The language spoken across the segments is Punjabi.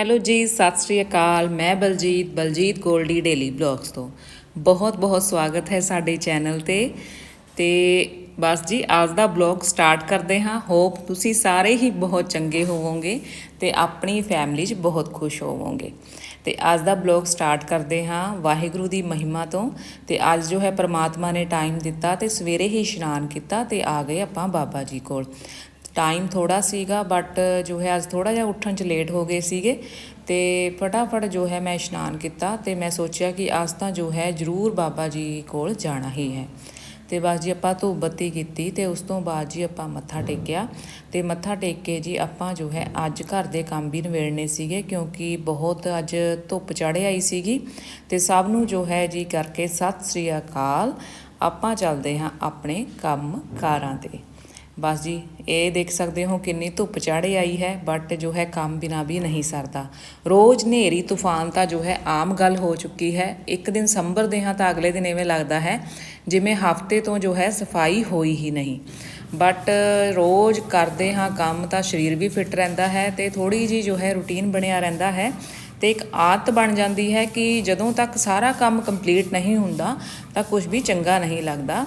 ਹੈਲੋ ਜੀ, ਸਤਿ ਸ੍ਰੀ ਅਕਾਲ। ਮੈਂ ਬਲਜੀਤ ਬਲਜੀਤ ਗੋਲਡੀ, ਡੇਲੀ ਬਲੌਗਸ ਤੋਂ। ਬਹੁਤ ਬਹੁਤ ਸਵਾਗਤ ਹੈ ਸਾਡੇ ਚੈਨਲ ਤੇ। ਤੇ ਬਸ ਜੀ, ਅੱਜ ਦਾ ਬਲੌਗ ਸਟਾਰਟ ਕਰਦੇ ਹਾਂ। ਹੋਪ ਤੁਸੀਂ ਸਾਰੇ ਹੀ ਬਹੁਤ ਚੰਗੇ ਹੋਵੋਗੇ ਤੇ ਆਪਣੀ ਫੈਮਿਲੀ 'ਚ ਬਹੁਤ ਖੁਸ਼ ਹੋਵੋਗੇ। ਤੇ ਅੱਜ ਦਾ ਬਲੌਗ ਸਟਾਰਟ ਕਰਦੇ ਹਾਂ ਵਾਹਿਗੁਰੂ ਦੀ ਮਹਿਮਾ ਤੋਂ। ਤੇ ਅੱਜ ਜੋ ਹੈ, ਪ੍ਰਮਾਤਮਾ ਨੇ ਟਾਈਮ ਦਿੱਤਾ ਤੇ ਸਵੇਰੇ ਹੀ ਇਸ਼ਨਾਨ ਕੀਤਾ ਤੇ ਆ ਗਏ ਆਪਾਂ ਬਾਬਾ ਜੀ ਕੋਲ। ਟਾਈਮ ਥੋੜਾ ਸੀਗਾ ਬਟ ਜੋ ਹੈ ਅੱਜ ਥੋੜਾ ਜਿਹਾ ਉੱਠਣ 'ਚ ਲੇਟ ਹੋ ਗਏ ਸੀਗੇ ਤੇ ਫਟਾਫਟ ਜੋ ਹੈ ਮੈਂ ਇਸ਼ਨਾਨ ਕੀਤਾ ਤੇ ਮੈਂ ਸੋਚਿਆ ਕਿ ਅੱਜ ਤਾਂ ਜੋ ਹੈ ਜ਼ਰੂਰ ਬਾਬਾ ਜੀ ਕੋਲ ਜਾਣਾ ਹੀ ਹੈ। ਤੇ ਬਸ ਜੀ ਆਪਾਂ ਧੂਪ ਬੱਤੀ ਕੀਤੀ ਤੇ ਉਸ ਤੋਂ ਬਾਅਦ ਜੀ ਆਪਾਂ ਮੱਥਾ ਟੇਕਿਆ ਤੇ ਮੱਥਾ ਟੇਕ ਕੇ ਜੀ ਆਪਾਂ ਜੋ ਹੈ ਅੱਜ ਘਰ ਦੇ ਕੰਮ ਵੀ ਨਵੇੜਨੇ ਸੀਗੇ ਕਿਉਂਕਿ ਬਹੁਤ ਅੱਜ ਧੁੱਪ ਚੜ੍ਹ ਆਈ ਸੀਗੀ ਤੇ ਸਭ ਨੂੰ ਜੋ ਹੈ ਜੀ ਕਰਕੇ ਸਤਿ ਸ੍ਰੀ ਅਕਾਲ। ਆਪਾਂ ਚੱਲਦੇ ਹਾਂ ਆਪਣੇ ਕੰਮ ਕਾਰਾਂ ਤੇ। ਬਸ ਜੀ, ਇਹ ਦੇਖ ਸਕਦੇ ਹੋ ਕਿੰਨੀ ਧੁੱਪ ਚਾੜੇ ਆਈ ਹੈ ਬਟ ਜੋ ਹੈ ਕੰਮ ਬਿਨਾ ਵੀ ਨਹੀਂ ਸਰਦਾ। ਰੋਜ਼ ਹਨੇਰੀ, ਤੂਫਾਨ ਤਾਂ ਜੋ ਹੈ ਆਮ ਗੱਲ ਹੋ ਚੁੱਕੀ ਹੈ। ਇੱਕ ਦਿਨ ਸੰਭਰਦੇ ਹਾਂ ਤਾਂ ਅਗਲੇ ਦਿਨ ਐਵੇਂ ਲੱਗਦਾ ਹੈ ਜਿਵੇਂ ਹਫ਼ਤੇ ਤੋਂ ਜੋ ਹੈ ਸਫ਼ਾਈ ਹੋਈ ਹੀ ਨਹੀਂ। ਬਟ ਰੋਜ਼ ਕਰਦੇ ਹਾਂ ਕੰਮ ਤਾਂ ਸਰੀਰ ਵੀ ਫਿੱਟ ਰਹਿੰਦਾ ਹੈ ਤੇ ਥੋੜੀ ਜੀ ਜੋ ਹੈ ਰੁਟੀਨ ਬਣਿਆ ਰਹਿੰਦਾ ਹੈ ਤੇ ਇੱਕ ਆਦਤ ਬਣ ਜਾਂਦੀ ਹੈ ਕਿ ਜਦੋਂ ਤੱਕ ਸਾਰਾ ਕੰਮ ਕੰਪਲੀਟ ਨਹੀਂ ਹੁੰਦਾ ਤਾਂ ਕੁਝ ਵੀ ਚੰਗਾ ਨਹੀਂ ਲੱਗਦਾ।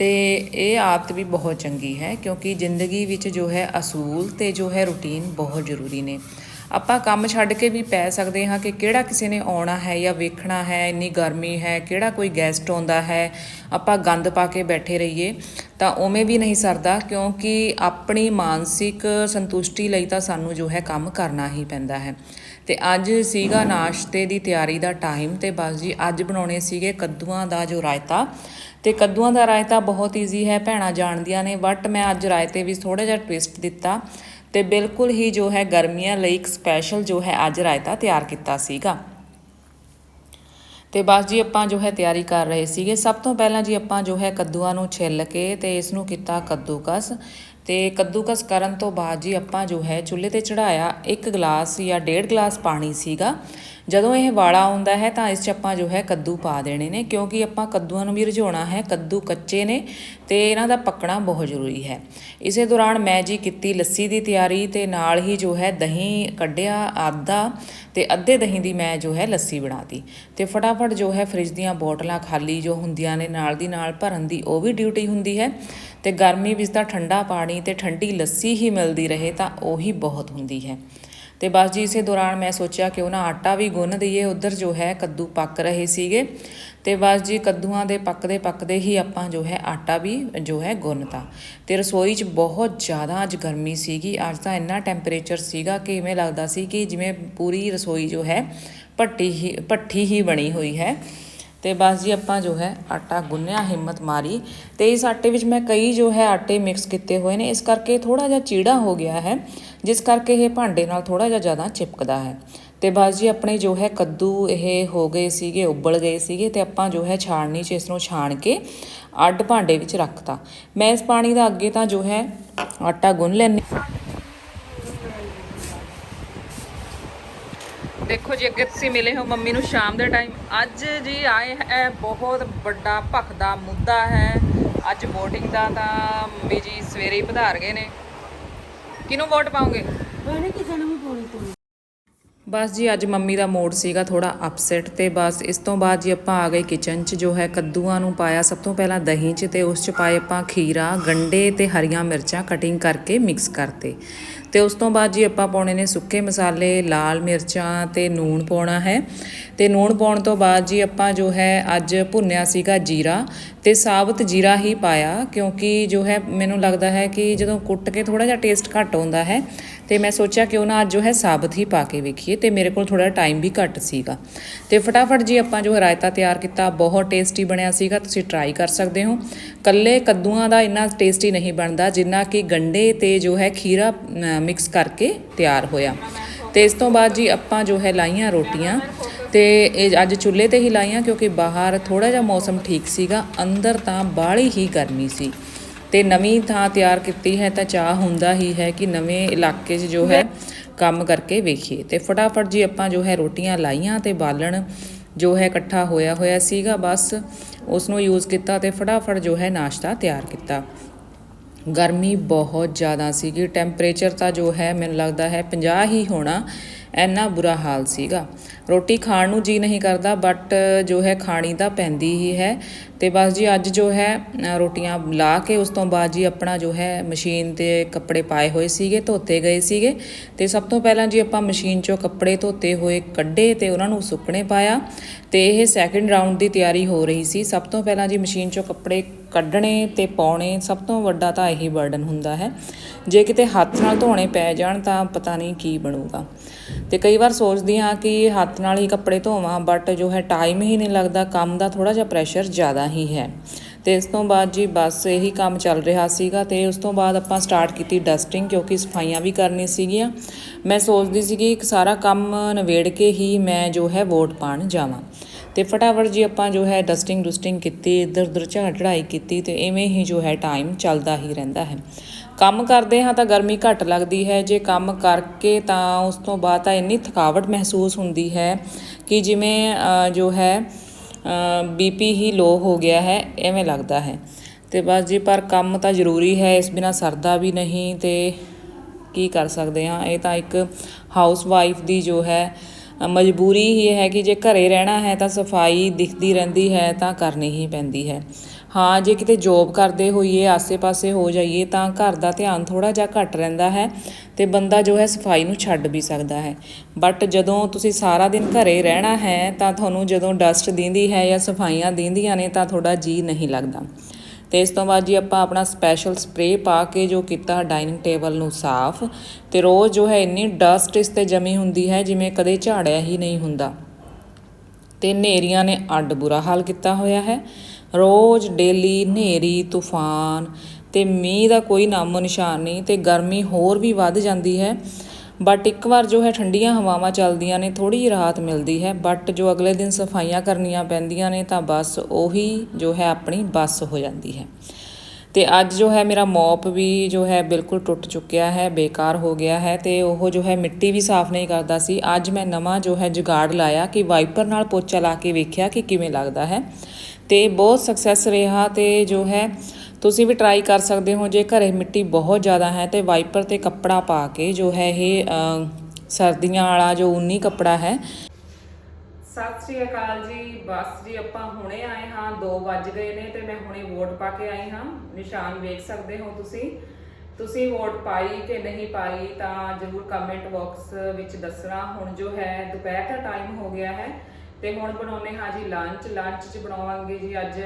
ਤੇ ਇਹ ਆਦਤ ਵੀ ਬਹੁਤ ਚੰਗੀ ਹੈ ਕਿਉਂਕਿ ਜ਼ਿੰਦਗੀ ਵਿੱਚ ਜੋ ਹੈ ਅਸੂਲ ਤੇ ਜੋ ਹੈ ਰੁਟੀਨ ਬਹੁਤ ਜ਼ਰੂਰੀ ਨੇ। ਆਪਾਂ ਕੰਮ ਛੱਡ ਕੇ ਵੀ ਪੈ ਸਕਦੇ ਹਾਂ ਕਿ ਕਿਹੜਾ ਕਿਸੇ ਨੇ ਆਉਣਾ ਹੈ ਜਾਂ ਵੇਖਣਾ ਹੈ, ਇੰਨੀ ਗਰਮੀ ਹੈ, ਕਿਹੜਾ ਕੋਈ ਗੈਸਟ ਆਉਂਦਾ ਹੈ, ਆਪਾਂ ਗੰਦ ਪਾ ਕੇ ਬੈਠੇ ਰਹੀਏ ਤਾਂ ਉਵੇਂ ਵੀ ਨਹੀਂ ਸਰਦਾ ਕਿਉਂਕਿ ਆਪਣੀ ਮਾਨਸਿਕ ਸੰਤੁਸ਼ਟੀ ਲਈ ਤਾਂ ਸਾਨੂੰ ਜੋ ਹੈ ਕੰਮ ਕਰਨਾ ਹੀ ਪੈਂਦਾ ਹੈ। ਤੇ ਅੱਜ ਸੀਗਾ ਨਾਸ਼ਤੇ ਦੀ ਤਿਆਰੀ ਦਾ ਟਾਈਮ ਤੇ ਬਸ ਜੀ, ਅੱਜ ਬਣਾਉਣੇ ਸੀਗੇ ਕੱਦੂਆਂ ਦਾ ਜੋ ਰਾਇਤਾ। ਤੇ ਕੱਦੂਆਂ ਦਾ ਰਾਇਤਾ ਬਹੁਤ ਈਜ਼ੀ ਹੈ, ਭੈਣਾਂ ਜਾਣਦੀਆਂ ਨੇ ਬਟ ਮੈਂ ਅੱਜ ਰਾਇਤੇ ਵਿੱਚ ਥੋੜਾ ਜਿਹਾ ਟਵਿਸਟ ਦਿੱਤਾ ਤੇ ਬਿਲਕੁਲ ਹੀ ਜੋ ਹੈ ਗਰਮੀਆਂ ਲਈ ਇੱਕ ਸਪੈਸ਼ਲ ਜੋ ਹੈ ਅੱਜ ਰਾਇਤਾ ਤਿਆਰ ਕੀਤਾ ਸੀਗਾ। ਤੇ ਬਸ ਜੀ, ਆਪਾਂ ਜੋ ਹੈ ਤਿਆਰੀ ਕਰ ਰਹੇ ਸੀਗੇ। ਸਭ ਤੋਂ ਪਹਿਲਾਂ ਜੀ, ਆਪਾਂ ਜੋ ਹੈ ਕੱਦੂਆਂ ਨੂੰ ਛਿੱਲ ਕੇ ਤੇ ਇਸ ਨੂੰ ਕੀਤਾ ਕੱਦੂਕਸ। ਤੇ ਕੱਦੂਕਸ ਕਰਨ ਤੋਂ ਬਾਅਦ ਜੀ ਆਪਾਂ ਜੋ ਹੈ ਚੁੱਲ੍ਹੇ ਤੇ ਚੜਾਇਆ ਇੱਕ ਗਲਾਸ ਜਾਂ ਡੇਢ ਗਲਾਸ ਪਾਣੀ ਸੀਗਾ। ਜਦੋਂ ਇਹ ਵਾਲਾ ਆਉਂਦਾ ਹੈ ਤਾਂ ਇਸ 'ਚ ਆਪਾਂ ਜੋ ਹੈ ਕੱਦੂ ਪਾ ਦੇਣੇ ਨੇ, ਕਿਉਂਕਿ ਆਪਾਂ ਕੱਦੂਆਂ ਨੂੰ ਵੀ ਰਝਾਉਣਾ ਹੈ, ਕੱਦੂ ਕੱਚੇ ਨੇ ਤੇ ਇਹਨਾਂ ਦਾ ਪੱਕਣਾ ਬਹੁਤ ਜ਼ਰੂਰੀ ਹੈ। ਇਸੇ ਦੌਰਾਨ ਮੈਂ ਜੀ ਕੀਤੀ ਲੱਸੀ ਦੀ ਤਿਆਰੀ ਤੇ ਨਾਲ ਹੀ ਜੋ ਹੈ ਦਹੀਂ ਕੱਢਿਆ ਆਧਾ ਤੇ ਅੱਧੇ ਦਹੀਂ ਦੀ ਮੈਂ ਜੋ ਹੈ ਲੱਸੀ ਬਣਾਤੀ। ਤੇ ਫਟਾਫਟ ਜੋ ਹੈ ਫ੍ਰਿਜ ਦੀਆਂ ਬੋਟਲਾਂ ਖਾਲੀ ਜੋ ਹੁੰਦੀਆਂ ਨੇ ਨਾਲ ਦੀ ਨਾਲ ਭਰਨ ਦੀ ਉਹ ਵੀ ਡਿਊਟੀ ਹੁੰਦੀ ਹੈ। ਤੇ ਗਰਮੀ ਵਿੱਚ ਤਾਂ ਠੰਡਾ ਪਾਣੀ ਤੇ ਠੰਡੀ ਲੱਸੀ ਹੀ ਮਿਲਦੀ ਰਹੇ ਤਾਂ ਉਹੀ ਬਹੁਤ ਹੁੰਦੀ ਹੈ। ਤੇ ਬਸ ਜੀ ਇਸੇ ਦੌਰਾਨ ਮੈਂ ਸੋਚਿਆ ਕਿ ਉਹਨਾਂ ਆਟਾ ਵੀ ਗੁੰਨ ਦਈਏ, ਉਧਰ ਜੋ ਹੈ ਕੱਦੂ ਪੱਕ ਰਹੇ ਸੀਗੇ। ਤੇ ਬਸ ਜੀ ਕੱਦੂਆਂ ਦੇ ਪੱਕਦੇ ਪੱਕਦੇ ਹੀ ਆਪਾਂ ਜੋ ਹੈ ਆਟਾ ਵੀ ਜੋ ਹੈ ਗੁੰਨਤਾ। ਤੇ ਰਸੋਈ 'ਚ ਬਹੁਤ ਜ਼ਿਆਦਾ ਅੱਜ ਗਰਮੀ ਸੀਗੀ। ਅੱਜ ਤਾਂ ਇੰਨਾ ਟੈਂਪਰੇਚਰ ਸੀਗਾ ਕਿ ਇਵੇਂ ਲੱਗਦਾ ਸੀ ਕਿ ਜਿਵੇਂ ਪੂਰੀ ਰਸੋਈ ਜੋ ਹੈ ਭੱਟੀ ਹੀ, ਭੱਠੀ ਹੀ ਬਣੀ ਹੋਈ ਹੈ। ਤੇ ਬਸ ਜੀ ਆਪਾਂ ਜੋ ਹੈ ਆਟਾ ਗੁੰਨਿਆ, ਹਿੰਮਤ ਮਾਰੀ ਤੇ ਇਸ ਆਟੇ ਵਿੱਚ ਮੈਂ ਕਈ ਜੋ ਹੈ ਆਟੇ ਮਿਕਸ ਕੀਤੇ ਹੋਏ ਨੇ, ਇਸ ਕਰਕੇ ਥੋੜਾ ਜਿਹਾ ਚੀੜਾ ਹੋ ਗਿਆ ਹੈ, ਜਿਸ ਕਰਕੇ ਇਹ ਭਾਂਡੇ ਨਾਲ ਥੋੜਾ ਜਿਹਾ ਜ਼ਿਆਦਾ ਚਿਪਕਦਾ ਹੈ। ਤੇ ਬਸ ਜੀ ਆਪਣੇ ਜੋ ਹੈ ਕੱਦੂ ਇਹ ਹੋ ਗਏ ਸੀਗੇ, ਉਬਲ ਗਏ ਸੀਗੇ ਤੇ ਆਪਾਂ ਜੋ ਹੈ ਛਾਣਨੀ 'ਚ ਇਸ ਨੂੰ ਛਾਣ ਕੇ ਅੱਡ ਭਾਂਡੇ ਵਿੱਚ ਰੱਖਤਾ। ਮੈਂ ਇਸ ਪਾਣੀ ਦਾ ਅੱਗੇ ਤਾਂ ਜੋ ਹੈ ਆਟਾ ਗੁੰਨ ਲੈਣੀ ਦੇਖੋ ਜੀ ਅੱਗੇ ਤੁਸੀਂ ਮਿਲੇ ਹੋ ਮੰਮੀ ਨੂੰ ਸ਼ਾਮ ਦੇ ਟਾਈਮ ਅੱਜ ਜੀ ਆਏ ਹੈ ਬਹੁਤ ਵੱਡਾ ਭਖਦਾ ਮੁੱਦਾ ਹੈ। ਅੱਜ VOTING ਦਾ ਤਾਂ ਮੰਮੀ ਜੀ ਸਵੇਰੇ ਹੀ ਪਧਾਰ ਗਏ ਨੇ। ਕਿਹਨੂੰ ਵੋਟ ਪਾਉਂਗੇ ਉਹਨੇ ਕਿਸੇ ਨੂੰ ਵੀ ਪਾਉਣੀ ਪਾਉਣੀ ਬਸ ਜੀ ਅੱਜ ਮੰਮੀ ਦਾ ਮੂਡ ਸੀਗਾ ਥੋੜਾ ਅਪਸੈਟ ਤੇ ਬਸ ਇਸ ਤੋਂ ਬਾਅਦ ਜੀ ਆਪਾਂ ਆ ਗਏ ਕਿਚਨ 'ਚ ਜੋ ਹੈ ਕੱਦੂਆਂ ਨੂੰ ਪਾਇਆ ਸਭ ਤੋਂ ਪਹਿਲਾਂ ਦਹੀਂ 'ਚ ਤੇ ਉਸ 'ਚ ਪਾਏ ਆਪਾਂ ਖੀਰਾ ਗੰਡੇ ਤੇ ਹਰੀਆਂ ਮਿਰਚਾਂ ਕਟਿੰਗ ਕਰਕੇ ਮਿਕਸ ਕਰਤੇ। ਤੇ ਉਸ ਤੋਂ ਬਾਅਦ ਜੀ ਆਪਾਂ ਪਾਉਣੇ ਨੇ ਸੁੱਕੇ ਮਸਾਲੇ, ਲਾਲ ਮਿਰਚਾਂ ਤੇ ਨੂਣ ਪਾਉਣਾ ਹੈ। ਤੇ ਨੂਣ ਪਾਉਣ ਤੋਂ ਬਾਅਦ ਜੀ ਆਪਾਂ ਜੋ ਹੈ ਅੱਜ ਭੁੰਨਿਆ ਸੀਗਾ ਜੀਰਾ ਤੇ ਸਾਬਤ ਜੀਰਾ ਹੀ ਪਾਇਆ ਕਿਉਂਕਿ ਜੋ ਹੈ ਮੈਨੂੰ ਲੱਗਦਾ ਹੈ ਕਿ ਜਦੋਂ ਕੁੱਟ ਕੇ ਥੋੜਾ ਜਿਹਾ ਟੇਸਟ ਘੱਟ ਆਉਂਦਾ ਹੈ ਤੇ ਮੈਂ ਸੋਚਿਆ ਕਿ ਨਾ ਅੱਜ ਜੋ ਹੈ ਸਾਬਤ ਹੀ ਪਾ ਕੇ ਵੇਖੀਏ ਤੇ ਮੇਰੇ ਕੋਲ ਥੋੜਾ ਟਾਈਮ ਵੀ ਘੱਟ ਸੀਗਾ। ਤੇ ਫਟਾਫਟ ਜੀ ਆਪਾਂ ਜੋ ਰਾਇਤਾ ਤਿਆਰ ਕੀਤਾ ਬਹੁਤ ਟੇਸਟੀ ਬਣਿਆ ਸੀਗਾ, ਤੁਸੀਂ ਟਰਾਈ ਕਰ ਸਕਦੇ ਹੋ। ਕੱਲੇ ਕੱਦੂਆਂ ਦਾ ਇੰਨਾ ਟੇਸਟੀ ਨਹੀਂ ਬਣਦਾ ਜਿੰਨਾ ਕਿ ਗੰਡੇ ਤੇ ਜੋ ਹੈ ਖੀਰਾ ਮਿਕਸ ਕਰਕੇ ਤਿਆਰ ਹੋਇਆ। ਤੇ ਇਸ ਤੋਂ ਬਾਅਦ ਜੀ ਆਪਾਂ ਜੋ ਹੈ ਲਾਈਆਂ ਰੋਟੀਆਂ, ਤੇ ਇਹ ਅੱਜ ਚੁੱਲ੍ਹੇ ਤੇ ਹੀ ਲਾਈਆਂ ਕਿਉਂਕਿ ਬਾਹਰ ਥੋੜਾ ਜਿਹਾ ਮੌਸਮ ਠੀਕ ਸੀਗਾ, ਅੰਦਰ ਤਾਂ ਬਾਹਲੀ ਹੀ ਗਰਮੀ ਸੀ। ਤੇ ਨਵੀਂ ਥਾਂ ਤਿਆਰ ਕੀਤੀ ਹੈ ਤਾਂ ਚਾਹ ਹੁੰਦਾ ਹੀ ਹੈ ਕਿ ਨਵੇਂ ਇਲਾਕੇ 'ਚ ਜੋ ਹੈ ਕੰਮ ਕਰਕੇ ਵੇਖੀਏ। ਤੇ ਫਟਾਫਟ ਜੀ ਆਪਾਂ ਜੋ ਹੈ ਰੋਟੀਆਂ ਲਾਈਆਂ ਤੇ ਬਾਲਣ ਜੋ ਹੈ ਇਕੱਠਾ ਹੋਇਆ ਹੋਇਆ ਸੀਗਾ, ਬਸ ਉਸ ਨੂੰ ਯੂਜ਼ ਕੀਤਾ ਤੇ ਫਟਾਫਟ ਜੋ ਹੈ ਨਾਸ਼ਤਾ ਤਿਆਰ ਕੀਤਾ। ਗਰਮੀ ਬਹੁਤ ਜ਼ਿਆਦਾ ਸੀਗੀ। ਟੈਂਪਰੇਚਰ ਤਾਂ ਜੋ ਹੈ ਮੈਨੂੰ ਲੱਗਦਾ ਹੈ 50 ਹੀ ਹੋਣਾ। ਇੰਨਾ ਬੁਰਾ ਹਾਲ ਸੀਗਾ। ਰੋਟੀ ਖਾਣ ਨੂੰ ਜੀ ਨਹੀਂ ਕਰਦਾ ਬਟ ਜੋ ਹੈ ਖਾਣੀ ਤਾਂ ਪੈਂਦੀ ਹੀ ਹੈ। ਤੇ ਬਸ ਜੀ ਅੱਜ ਜੋ ਹੈ ਰੋਟੀਆਂ ਲਾ ਕੇ ਉਸ ਤੋਂ ਬਾਅਦ ਜੀ ਆਪਣਾ ਜੋ ਹੈ ਮਸ਼ੀਨ ਤੇ ਕੱਪੜੇ ਪਾਏ ਹੋਏ ਸੀਗੇ, ਧੋਤੇ ਗਏ ਸੀਗੇ। ਤੇ ਸਭ ਤੋਂ ਪਹਿਲਾਂ ਜੀ ਆਪਾਂ ਮਸ਼ੀਨ ਚੋਂ ਕੱਪੜੇ ਧੋਤੇ ਹੋਏ ਕੱਢੇ ਤੇ ਉਹਨਾਂ ਨੂੰ ਸੁੱਕਣੇ ਪਾਇਆ। ਤੇ ਇਹ ਸੈਕੰਡ ਰਾਉਂਡ ਦੀ ਤਿਆਰੀ ਹੋ ਰਹੀ ਸੀ। ਸਭ ਤੋਂ ਪਹਿਲਾਂ ਜੀ ਮਸ਼ੀਨ ਚੋਂ ਕੱਪੜੇ ਕੱਢਣੇ ਤੇ ਪਾਉਣੇ ਸਭ ਤੋਂ ਵੱਡਾ ਤਾਂ ਇਹੀ ਬਰਡਨ ਹੁੰਦਾ ਹੈ। ਜੇ ਕਿਤੇ ਹੱਥ ਨਾਲ ਧੋਣੇ ਪੈ ਜਾਣ ਤਾਂ ਪਤਾ ਨਹੀਂ ਕੀ ਬਣੂਗਾ। ਤੇ ਕਈ ਵਾਰ ਸੋਚਦੀ ਹਾਂ ਕਿ ਹੱਥ ਨਾਲ ਹੀ ਕੱਪੜੇ ਧੋਵਾਂ ਬਟ ਜੋ ਹੈ ਟਾਈਮ ਹੀ ਨਹੀਂ ਲੱਗਦਾ, ਕੰਮ ਦਾ ਥੋੜਾ ਜਿਹਾ ਪ੍ਰੈਸ਼ਰ ਜ਼ਿਆਦਾ ਹੀ ਹੈ। ਤੇ ਇਸ ਤੋਂ ਬਾਅਦ ਜੀ ਬਸ ਇਹੀ ਕੰਮ ਚੱਲ ਰਿਹਾ ਸੀਗਾ ਤੇ ਉਸ ਤੋਂ ਬਾਅਦ ਆਪਾਂ ਸਟਾਰਟ ਕੀਤੀ ਡਸਟਿੰਗ ਕਿਉਂਕਿ ਸਫਾਈਆਂ ਵੀ ਕਰਨੀ ਸੀਗੀਆਂ। ਮੈਂ ਸੋਚਦੀ ਸੀਗੀ ਕਿ ਸਾਰਾ ਕੰਮ ਨਵੇੜ ਕੇ ਹੀ ਮੈਂ ਜੋ ਹੈ ਵੋਟ ਪਾਣ ਜਾਵਾਂ। ਤੇ ਫਟਾਫਟ ਜੀ ਆਪਾਂ ਜੋ ਹੈ ਡਸਟਿੰਗ ਡੁਸਟਿੰਗ ਕੀਤੀ ਇੱਧਰ ਉੱਧਰ ਝਾੜ ਝੜਾਈ ਕੀਤੀ ਤੇ ਐਵੇਂ ਹੀ ਜੋ ਹੈ ਟਾਈਮ ਚੱਲਦਾ ਹੀ ਰਹਿੰਦਾ ਹੈ। ਕੰਮ ਕਰਦੇ ਹਾਂ ਤਾਂ ਗਰਮੀ ਘੱਟ ਲੱਗਦੀ ਹੈ, ਜੇ ਕੰਮ ਕਰਕੇ ਤਾਂ ਉਸ ਤੋਂ ਬਾਅਦ ਤਾਂ ਇੰਨੀ ਥਕਾਵਟ ਮਹਿਸੂਸ ਹੁੰਦੀ ਹੈ ਕਿ ਜਿਵੇਂ ਜੋ ਹੈ ਬੀਪੀ ਹੀ ਲੋ ਹੋ ਗਿਆ ਹੈ, ਐਵੇਂ ਲੱਗਦਾ ਹੈ। ਤੇ ਬਸ ਜੀ, ਪਰ ਕੰਮ ਤਾਂ ਜ਼ਰੂਰੀ ਹੈ, ਇਸ ਬਿਨਾ ਸਰਦਾ ਵੀ ਨਹੀਂ ਤੇ ਕੀ ਕਰ ਸਕਦੇ ਹਾਂ, ਇਹ ਤਾਂ ਇੱਕ ਹਾਊਸ ਵਾਈਫ ਦੀ ਜੋ ਹੈ ਮਜਬੂਰੀ ਹੀ ਹੈ ਕਿ ਜੇ ਘਰੇ ਰਹਿਣਾ ਹੈ ਤਾਂ ਸਫ਼ਾਈ ਦਿਖਦੀ ਰਹਿੰਦੀ ਹੈ, ਤਾਂ ਕਰਨੀ ਹੀ ਪੈਂਦੀ ਹੈ। ਹਾਂ, ਜੇ ਕਿਤੇ ਜੋਬ ਕਰਦੇ ਹੋਈਏ, ਆਸੇ-ਪਾਸੇ ਹੋ ਜਾਈਏ, ਤਾਂ ਘਰ ਦਾ ਧਿਆਨ ਥੋੜਾ ਜਿਹਾ ਘੱਟ ਰਹਿੰਦਾ ਹੈ ਤੇ ਬੰਦਾ ਜੋ ਹੈ ਸਫ਼ਾਈ ਨੂੰ ਛੱਡ ਵੀ ਸਕਦਾ ਹੈ। ਬਟ ਜਦੋਂ ਤੁਸੀਂ ਸਾਰਾ ਦਿਨ ਘਰੇ ਰਹਿਣਾ ਹੈ, ਤਾਂ ਤੁਹਾਨੂੰ ਜਦੋਂ ਡਸਟ ਦਿੰਦੀ ਹੈ ਜਾਂ ਸਫਾਈਆਂ ਦਿੰਦੀਆਂ ਨੇ, ਤਾਂ ਤੁਹਾਡਾ ਜੀ ਨਹੀਂ ਲੱਗਦਾ। ਤੇ ਇਸ ਤੋਂ ਬਾਅਦ ਜੀ ਆਪਾਂ ਆਪਣਾ ਸਪੈਸ਼ਲ ਸਪਰੇਅ ਪਾ ਕੇ ਜੋ ਕੀਤਾ ਡਾਈਨਿੰਗ ਟੇਬਲ ਨੂੰ ਸਾਫ਼, ਤੇ ਰੋਜ਼ ਜੋ ਹੈ ਇੰਨੀ ਡਸਟ ਇਸ ਤੇ ਜਮੀ ਹੁੰਦੀ ਹੈ ਜਿਵੇਂ ਕਦੇ ਝਾੜਿਆ ਹੀ ਨਹੀਂ ਹੁੰਦਾ। ਤੇ ਹਨੇਰੀਆਂ ਨੇ ਅੱਡ ਬੁਰਾ ਹਾਲ ਕੀਤਾ ਹੋਇਆ ਹੈ। ਰੋਜ਼ ਡੇਲੀ ਹਨੇਰੀ, ਤੂਫਾਨ ਤੇ ਮੀਂਹ ਦਾ ਕੋਈ ਨਾਮੋ ਨਿਸ਼ਾਨ ਨਹੀਂ ਤੇ ਗਰਮੀ ਹੋਰ ਵੀ ਵੱਧ ਜਾਂਦੀ ਹੈ। ਬਟ ਇੱਕ ਵਾਰ ਜੋ ਹੈ ਠੰਡੀਆਂ ਹਵਾਵਾਂ ਚੱਲਦੀਆਂ ਨੇ ਥੋੜੀ ਜਿਹੀ ਰਾਹਤ ਮਿਲਦੀ ਹੈ। ਬਟ ਜੋ ਅਗਲੇ ਦਿਨ ਸਫਾਈਆਂ ਕਰਨੀਆਂ ਪੈਂਦੀਆਂ ਨੇ, ਤਾਂ ਬਸ ਉਹੀ ਜੋ ਹੈ ਆਪਣੀ ਬੱਸ ਹੋ ਜਾਂਦੀ ਹੈ। ਤੇ ਅੱਜ ਜੋ ਹੈ ਮੇਰਾ ਮੌਪ ਵੀ ਜੋ ਹੈ ਬਿਲਕੁਲ ਟੁੱਟ ਚੁੱਕਿਆ ਹੈ, ਬੇਕਾਰ ਹੋ ਗਿਆ ਹੈ ਤੇ ਉਹ ਜੋ ਹੈ ਮਿੱਟੀ ਵੀ ਸਾਫ਼ ਨਹੀਂ ਕਰਦਾ ਸੀ। ਅੱਜ ਮੈਂ ਨਵਾਂ ਜੋ ਹੈ ਜੁਗਾੜ ਲਾਇਆ ਕਿ ਵਾਈਪਰ ਨਾਲ ਪੋਚਾ ਲਾ ਕੇ ਵੇਖਿਆ ਕਿ ਕਿਵੇਂ ਲੱਗਦਾ ਹੈ। ਤੇ ਬਹੁਤ ਸਕਸੈਸ ਰਿਹਾ ਤੇ ਜੋ ਹੈ ਤੁਸੀਂ ਵੀ ਟਰਾਈ ਕਰ ਸਕਦੇ ਹੋ, ਜੇ ਘਰੇ ਮਿੱਟੀ ਬਹੁਤ ਜ਼ਿਆਦਾ ਹੈ ਤੇ ਵਾਈਪਰ ਤੇ ਕੱਪੜਾ ਪਾ ਕੇ ਜੋ ਹੈ ਇਹ ਸਰਦੀਆਂ ਵਾਲਾ ਜੋ ਉਨੀ ਕੱਪੜਾ ਹੈ। ਸਤਿ ਸ੍ਰੀ ਅਕਾਲ ਜੀ, ਬਸ ਜੀ ਆਪਾਂ ਹੁਣੇ ਆਏ ਹਾਂ 2 ਵੱਜ ਗਏ ਨੇ ਤੇ ਮੈਂ ਹੁਣੇ ਵੋਟ ਪਾ ਕੇ ਆਈ ਹਾਂ। ਨਿਸ਼ਾਨ ਵੇਖ ਸਕਦੇ ਹੋ ਤੁਸੀਂ। ਤੁਸੀਂ ਵੋਟ ਪਾਈ ਕਿ ਨਹੀਂ ਪਾਈ ਤਾਂ ਜਰੂਰ ਕਮੈਂਟ ਬਾਕਸ ਵਿੱਚ ਦੱਸਣਾ। ਹੁਣ ਜੋ ਹੈ, ਦੁਪਹਿਰ ਦਾ ਟਾਈਮ ਹੋ ਗਿਆ ਹੈ ਤੇ ਹੁਣ ਬਣਾਉਨੇ ਹਾਂ ਜੀ ਲੰਚ ਲੰਚ 'ਚ ਬਣਾਵਾਂਗੇ ਜੀ ਅੱਜ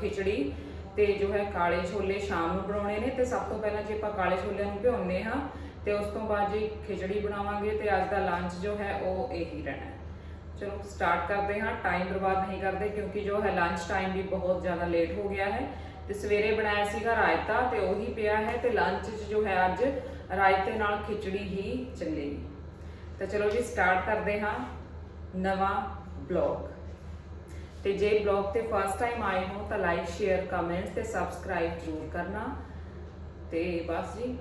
ਖਿਚੜੀ। ਤੇ ਜੋ ਹੈ ਕਾਲੇ ਛੋਲੇ ਸ਼ਾਮ ਨੂੰ ਬਣਾਉਣੇ ਨੇ ਤੇ ਸਭ ਤੋਂ ਪਹਿਲਾਂ ਜੇ ਆਪਾਂ ਕਾਲੇ ਛੋਲਿਆਂ ਨੂੰ ਭਿਉਂਦੇ ਹਾਂ ਤੇ ਉਸ ਤੋਂ ਬਾਅਦ ਜੀ ਖਿਚੜੀ ਬਣਾਵਾਂਗੇ ਤੇ ਅੱਜ ਦਾ ਲੰਚ ਜੋ ਹੈ ਉਹ ਇਹੀ ਰਹਿਣਾ ਚਲੋ ਸਟਾਰਟ ਕਰਦੇ ਹਾਂ। ਟਾਈਮ ਬਰਬਾਦ ਨਹੀਂ ਕਰਦੇ ਕਿਉਂਕਿ ਜੋ ਹੈ ਲੰਚ ਟਾਈਮ ਵੀ ਬਹੁਤ ਜ਼ਿਆਦਾ ਲੇਟ ਹੋ ਗਿਆ ਹੈ। ਤੇ ਸਵੇਰੇ ਬਣਾਇਆ ਸੀਗਾ ਰਾਇਤਾ ਤੇ ਉਹੀ ਪਿਆ ਹੈ ਤੇ ਲੰਚ 'ਚ ਜੋ ਹੈ ਅੱਜ ਰਾਇਤੇ ਨਾਲ ਖਿਚੜੀ ਹੀ ਚੱਲੇਗੀ। ਤਾਂ ਚਲੋ ਜੀ ਸਟਾਰਟ ਕਰਦੇ ਹਾਂ। ਨਵਾਂ ਬਲੌਗ ਤੇ ਜੇ ਬਲੌਗ ਤੇ ਫਸਟ ਟਾਈਮ ਆਏ ਹੋ ਤਾਂ ਲਾਈਕ ਸ਼ੇਅਰ ਕਮੈਂਟ ਤੇ ਸਬਸਕ੍ਰਾਈਬ ਜ਼ਰੂਰ ਕਰਨਾ। ਤੇ ਬਸ ਜੀ,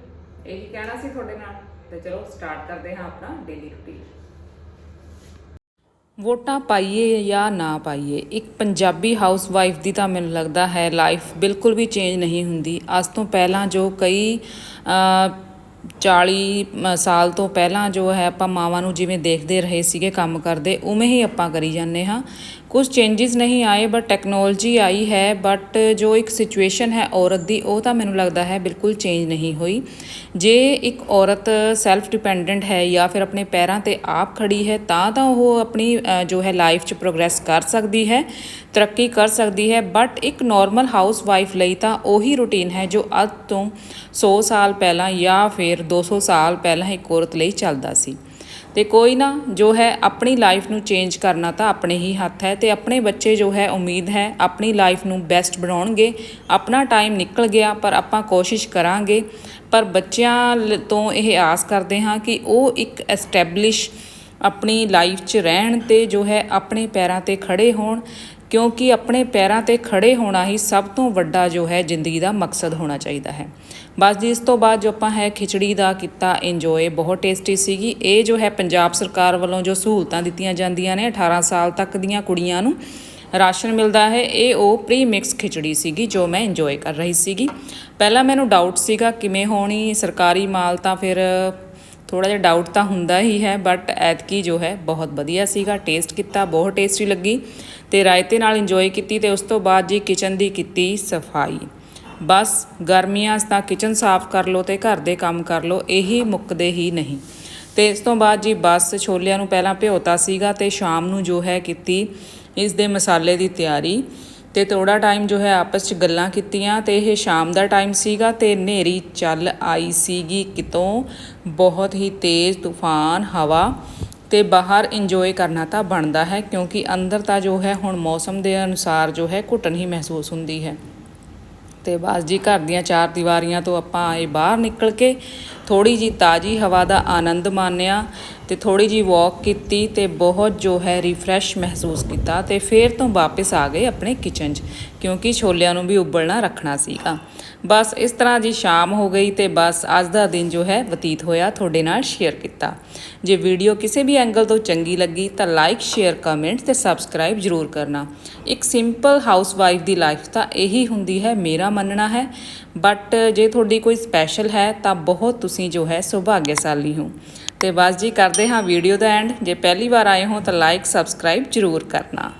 ਇਹੀ ਕਹਿਣਾ ਸੀ ਤੁਹਾਡੇ ਨਾਲ। ਤੇ ਚਲੋ ਸਟਾਰਟ ਕਰਦੇ ਹਾਂ ਆਪਣਾ ਡੇਲੀ ਰੁਟੀਨ ਵੋਟਾਂ ਪਾਈਏ ਜਾਂ ਨਾ ਪਾਈਏ, ਇੱਕ ਪੰਜਾਬੀ ਹਾਊਸਵਾਈਫ ਦੀ ਤਾਂ ਮੈਨੂੰ ਲੱਗਦਾ ਹੈ ਲਾਈਫ ਬਿਲਕੁਲ ਵੀ ਚੇਂਜ ਨਹੀਂ ਹੁੰਦੀ। ਅੱਜ ਤੋਂ ਪਹਿਲਾਂ ਜੋ ਕਈ 40 ਸਾਲ ਤੋਂ ਪਹਿਲਾਂ ਜੋ ਹੈ ਆਪਾਂ ਮਾਵਾਂ ਨੂੰ ਜਿਵੇਂ ਦੇਖਦੇ ਰਹੇ ਸੀਗੇ ਕੰਮ ਕਰਦੇ, ਉਵੇਂ ਹੀ ਆਪਾਂ ਕਰੀ ਜਾਂਦੇ ਹਾਂ। ਕੁਝ ਚੇਂਜਸ ਨਹੀਂ ਆਏ ਬਟ ਟੈਕਨੋਲੋਜੀ ਆਈ ਹੈ ਬਟ ਜੋ ਇੱਕ ਸਿਚੁਏਸ਼ਨ ਹੈ ਔਰਤ ਦੀ, ਉਹ ਤਾਂ ਮੈਨੂੰ ਲੱਗਦਾ ਹੈ ਬਿਲਕੁਲ ਚੇਂਜ ਨਹੀਂ ਹੋਈ। ਜੇ ਇੱਕ ਔਰਤ ਸੈਲਫ ਡਿਪੈਂਡੈਂਟ ਹੈ ਜਾਂ ਫਿਰ ਆਪਣੇ ਪੈਰਾਂ ਤੇ ਆਪ ਖੜੀ ਹੈ, ਤਾਂ ਤਾਂ ਉਹ ਆਪਣੀ ਜੋ ਹੈ ਲਾਈਫ 'ਚ ਪ੍ਰੋਗਰੈਸ ਕਰ ਸਕਦੀ ਹੈ, ਤਰੱਕੀ ਕਰ ਸਕਦੀ ਹੈ ਬਟ ਇੱਕ ਨਾਰਮਲ ਹਾਊਸ ਵਾਈਫ ਲਈ ਤਾਂ ਉਹੀ ਰੁਟੀਨ ਹੈ ਜੋ ਅੱਜ ਤੋਂ 100 ਸਾਲ ਪਹਿਲਾਂ ਜਾਂ ਫਿਰ 200 ਸਾਲ ਪਹਿਲਾਂ ਇੱਕ ਔਰਤ ਲਈ ਚੱਲਦਾ ਸੀ। ਤੇ ਕੋਈ ਨਾ, ਜੋ ਹੈ ਆਪਣੀ ਲਾਈਫ ਨੂੰ ਚੇਂਜ ਕਰਨਾ ਤਾਂ ਆਪਣੇ ਹੀ ਹੱਥ ਹੈ ਤੇ ਆਪਣੇ ਬੱਚੇ ਜੋ ਹੈ ਉਮੀਦ ਹੈ ਆਪਣੀ ਲਾਈਫ ਨੂੰ ਬੈਸਟ ਬਣਾਉਣਗੇ। ਆਪਣਾ ਟਾਈਮ ਨਿਕਲ ਗਿਆ, ਪਰ ਆਪਾਂ ਕੋਸ਼ਿਸ਼ ਕਰਾਂਗੇ। ਪਰ ਬੱਚਿਆਂ ਤੋਂ ਇਹ ਆਸ ਕਰਦੇ ਹਾਂ ਕਿ ਉਹ ਇੱਕ ਐਸਟੈਬਲਿਸ਼ ਆਪਣੀ ਲਾਈਫ 'ਚ ਰਹਿਣ ਤੇ ਜੋ ਹੈ ਆਪਣੇ ਪੈਰਾਂ ਤੇ ਖੜੇ ਹੋਣ, ਕਿਉਂਕਿ ਆਪਣੇ ਪੈਰਾਂ ਤੇ ਖੜੇ ਹੋਣਾ ਹੀ ਸਭ ਤੋਂ ਵੱਡਾ ਜੋ ਹੈ ਜ਼ਿੰਦਗੀ ਦਾ ਮਕਸਦ ਹੋਣਾ ਚਾਹੀਦਾ ਹੈ। ਬਸ ਜੀ, ਇਸ ਤੋਂ ਬਾਅਦ ਜੋ ਆਪਾਂ ਹੈ ਖਿਚੜੀ ਦਾ ਕੀਤਾ ਇੰਜੋਏ ਬਹੁਤ ਟੇਸਟੀ ਸੀਗੀ। ਇਹ ਜੋ ਹੈ ਪੰਜਾਬ ਸਰਕਾਰ ਵੱਲੋਂ ਜੋ ਸਹੂਲਤਾਂ ਦਿੱਤੀਆਂ ਜਾਂਦੀਆਂ ਨੇ 18 ਸਾਲ ਤੱਕ ਦੀਆਂ ਕੁੜੀਆਂ ਨੂੰ ਰਾਸ਼ਨ ਮਿਲਦਾ ਹੈ, ਇਹ ਉਹ ਪ੍ਰੀ ਮਿਕਸ ਖਿਚੜੀ ਸੀਗੀ ਜੋ ਮੈਂ ਇੰਜੋਏ ਕਰ ਰਹੀ ਸੀਗੀ। ਪਹਿਲਾਂ ਮੈਨੂੰ ਡਾਊਟ ਸੀਗਾ ਕਿਵੇਂ ਹੋਣੀ, ਸਰਕਾਰੀ ਮਾਲ ਤਾਂ ਫਿਰ ਥੋੜਾ ਜਿਹਾ ਡਾਊਟ ਤਾਂ ਹੁੰਦਾ ਹੀ ਹੈ ਬਟ ਐਤਕੀ ਜੋ ਹੈ ਬਹੁਤ ਵਧੀਆ ਸੀਗਾ ਟੇਸਟ ਕੀਤਾ, ਬਹੁਤ ਟੇਸਟੀ ਲੱਗੀ ਤੇ ਰਾਇਤੇ ਨਾਲ ਇੰਜੋਏ ਕੀਤੀ ਤੇ ਉਸ ਤੋਂ ਬਾਅਦ ਜੀ ਕਿਚਨ ਦੀ ਕੀਤੀ ਸਫ਼ਾਈ। ਬਸ ਗਰਮੀਆਂ 'ਚ ਤਾਂ ਕਿਚਨ ਸਾਫ਼ ਕਰ ਲਓ ਤੇ ਘਰ ਦੇ ਕੰਮ ਕਰ ਲਓ, ਇਹੀ ਮੁੱਕਦੇ ਹੀ ਨਹੀਂ। ਤੇ ਇਸ ਤੋਂ ਬਾਅਦ ਜੀ ਬਸ ਛੋਲਿਆਂ ਨੂੰ ਪਹਿਲਾਂ ਭਿਓਤਾ ਸੀਗਾ ਤੇ ਸ਼ਾਮ ਨੂੰ ਜੋ ਹੈ ਕੀਤੀ, ਇਸ ਦੇ ਮਸਾਲੇ ਦੀ ਤਿਆਰੀ। ਤੇ ਥੋੜਾ ਟਾਈਮ ਜੋ ਹੈ ਆਪਸ 'ਚ ਗੱਲਾਂ ਕੀਤੀਆਂ ਤੇ ਇਹ ਸ਼ਾਮ ਦਾ ਟਾਈਮ ਸੀਗਾ ਤੇ ਹਨੇਰੀ ਚੱਲ ਆਈ ਸੀਗੀ ਕਿਤੋਂ, ਬਹੁਤ ਹੀ ਤੇਜ਼ ਤੂਫਾਨ, ਹਵਾ ਤੇ ਬਾਹਰ ਇੰਜੋਏ ਕਰਨਾ ਤਾਂ ਬਣਦਾ ਹੈ ਕਿਉਂਕਿ ਅੰਦਰ ਤਾਂ ਜੋ ਹੈ ਹੁਣ ਮੌਸਮ ਦੇ ਅਨੁਸਾਰ ਜੋ ਹੈ ਘੁੱਟਣ ਹੀ ਮਹਿਸੂਸ ਹੁੰਦੀ ਹੈ। ਤੇ ਬਸ ਜੀ ਘਰ ਦੀਆਂ ਚਾਰ ਦੀਵਾਰੀਆਂ ਤੋਂ ਆਪਾਂ ਆਏ ਬਾਹਰ ਨਿਕਲ ਕੇ ਥੋੜੀ ਜੀ ਤਾਜੀ ਹਵਾ ਦਾ ਆਨੰਦ ਮਾਣਿਆ ਤੇ ਥੋੜੀ ਜੀ ਵਾਕ ਕੀਤੀ ਤੇ ਬਹੁਤ ਜੋ ਹੈ ਰਿਫਰੈਸ਼ ਮਹਿਸੂਸ ਕੀਤਾ ਤੇ ਫੇਰ ਤੋਂ ਵਾਪਸ ਆ ਗਏ ਆਪਣੇ ਕਿਚਨ 'ਚ, ਕਿਉਂਕਿ ਛੋਲਿਆਂ ਨੂੰ ਵੀ ਉਬਲਣਾ ਰੱਖਣਾ ਸੀਗਾ। ਬਸ ਇਸ ਤਰ੍ਹਾਂ ਜੀ ਸ਼ਾਮ ਹੋ ਗਈ ਤੇ ਬਸ ਅੱਜ ਦਾ ਦਿਨ ਜੋ ਹੈ ਬਤੀਤ ਹੋਇਆ ਤੁਹਾਡੇ ਨਾਲ ਸ਼ੇਅਰ ਕੀਤਾ। ਜੇ ਵੀਡੀਓ ਕਿਸੇ ਵੀ ਐਂਗਲ ਤੋਂ ਚੰਗੀ ਲੱਗੀ ਤਾਂ ਲਾਈਕ ਸ਼ੇਅਰ ਕਮੈਂਟ ਤੇ ਸਬਸਕ੍ਰਾਈਬ ਜ਼ਰੂਰ ਕਰਨਾ। ਇੱਕ ਸਿੰਪਲ ਹਾਊਸਵਾਈਫ ਦੀ ਲਾਈਫ ਤਾਂ ਇਹੀ ਹੁੰਦੀ ਹੈ, ਮੇਰਾ ਮੰਨਣਾ ਹੈ। ਬਟ ਜੇ ਤੁਹਾਡੀ ਕੋਈ ਸਪੈਸ਼ਲ ਹੈ ਤਾਂ ਬਹੁਤ ਤੁਸੀਂ ਜੋ ਹੈ ਸੁਭਾਗਿਆਸ਼ਾਲੀ ਹੋ। ਤੇ ਬਸ ਜੀ ਕਰਦੇ ਹਾਂ ਵੀਡੀਓ ਦਾ ਐਂਡ। ਜੇ ਪਹਿਲੀ ਵਾਰ ਆਏ ਹੋ ਤਾਂ ਲਾਈਕ ਸਬਸਕ੍ਰਾਈਬ ਜ਼ਰੂਰ ਕਰਨਾ।